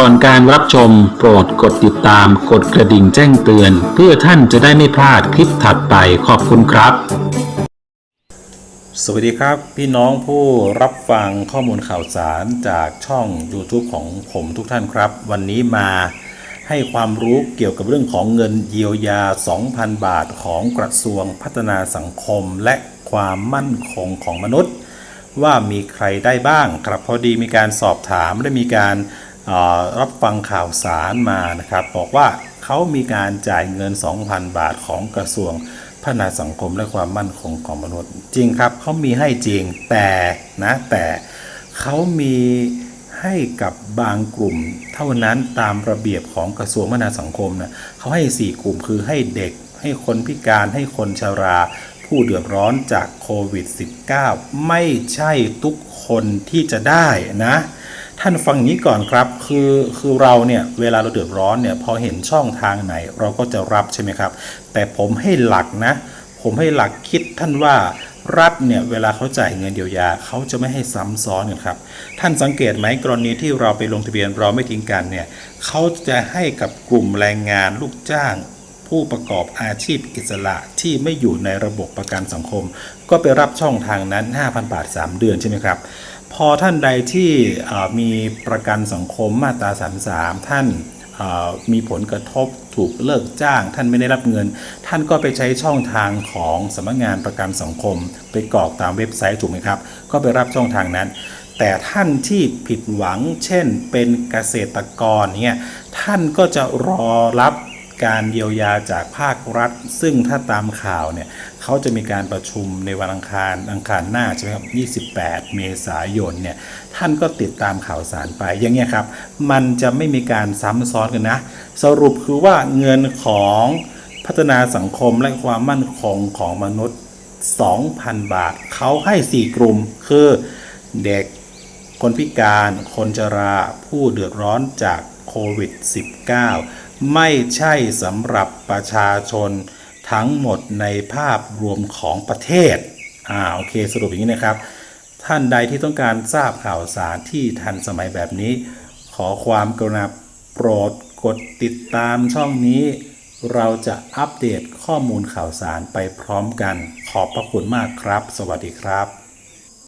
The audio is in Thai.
ก่อนการรับชมโปรดกดติดตามกดกระดิ่งแจ้งเตือน เพื่อท่านจะได้ไม่พลาดคลิปถัดไปขอบคุณครับ สวัสดีครับพี่น้องผู้รับฟังข้อมูลข่าวสารจากช่อง YouTube ของผมทุกท่านครับ วันนี้มาให้ความรู้เกี่ยวกับเรื่องของเงินเยียวยา 2,000 บาทของกระทรวงพัฒนาสังคมและความมั่นคงของมนุษย์ ว่ามีใครได้บ้างครับพอดีมีการสอบถามและมีการ รับฟังข่าวสารมานะครับบอกว่าเขามีการจ่ายเงิน 2,000 บาทของกระทรวงพัฒนาสังคมและความมั่นคงของมนุษย์ จริงครับเขามีให้จริงแต่นะแต่เขามีให้กับบางกลุ่ม เท่านั้นตามระเบียบของกระทรวงพัฒนาสังคมนะเขาให้ 4 กลุ่มคือให้เด็ก ให้คนพิการให้คนชราผู้เดือดร้อนจากโควิด -19 ไม่ใช่ทุกคนที่จะได้นะ ท่านฟังนี้ก่อนครับ คือคือเราเนี่ยเวลาเราเดือดร้อนเนี่ยพอเห็นช่องทางไหนเราก็จะรับใช่ไหมครับ แต่ผมให้หลักนะ ผมให้หลักคิดท่านว่ารัฐเนี่ยเวลาเขาจ่ายเงินเยียวยาเขาจะไม่ให้ซ้ำซ้อนกันครับ ท่านสังเกตไหมกรณีที่เราไปลงทะเบียนเราไม่ทิ้งกันเนี่ยเขาจะให้กับกลุ่มแรงงานลูกจ้าง ผู้ประกอบอาชีพอิสระที่ไม่อยู่ในระบบประกันสังคม ก็ไปรับช่องทางนั้น 5,000 บาท 3 เดือนใช่ไหมครับ พอท่านใดที่มีประกันสังคมมาตรา33ท่านมีผลกระทบถูกเลิกจ้าง ท่านไม่ได้รับเงิน ท่านก็ไปใช้ช่องทางของสำนักงานประกันสังคม ไปกรอกตามเว็บไซต์ถูกไหมครับ ก็ไปรับช่องทางนั้น แต่ท่านที่ผิดหวัง เช่น เป็นเกษตรกรเนี่ยท่านก็จะรอรับ การเยียวยาจากภาครัฐ ซึ่งถ้าตามข่าวเนี่ยเขาจะมีการประชุมในวันอังคารอังคารหน้าใช่ไหมครับ 28 เมษายนเนี่ยท่านก็ติดตามข่าวสารไปอย่างเงี้ยครับมันจะไม่มีการซ้ำซ้อนกันนะ สรุปคือว่าเงินของพัฒนาสังคมและความมั่นคงของมนุษย์ 2,000 บาทเขาให้ 4 กลุ่ม คือเด็กคนพิการ คนชราผู้เดือดร้อนจากโควิด -19 ไม่ใช่สำหรับประชาชนทั้งหมดในภาพรวมของประเทศ อ่า โอเค สรุปอย่างนี้นะครับ ท่านใดที่ต้องการทราบข่าวสารที่ทันสมัยแบบนี้ ขอความกรุณาโปรดกดติดตามช่องนี้ เราจะอัปเดตข้อมูลข่าวสารไปพร้อมกัน ขอบพระคุณมากครับ สวัสดีครับ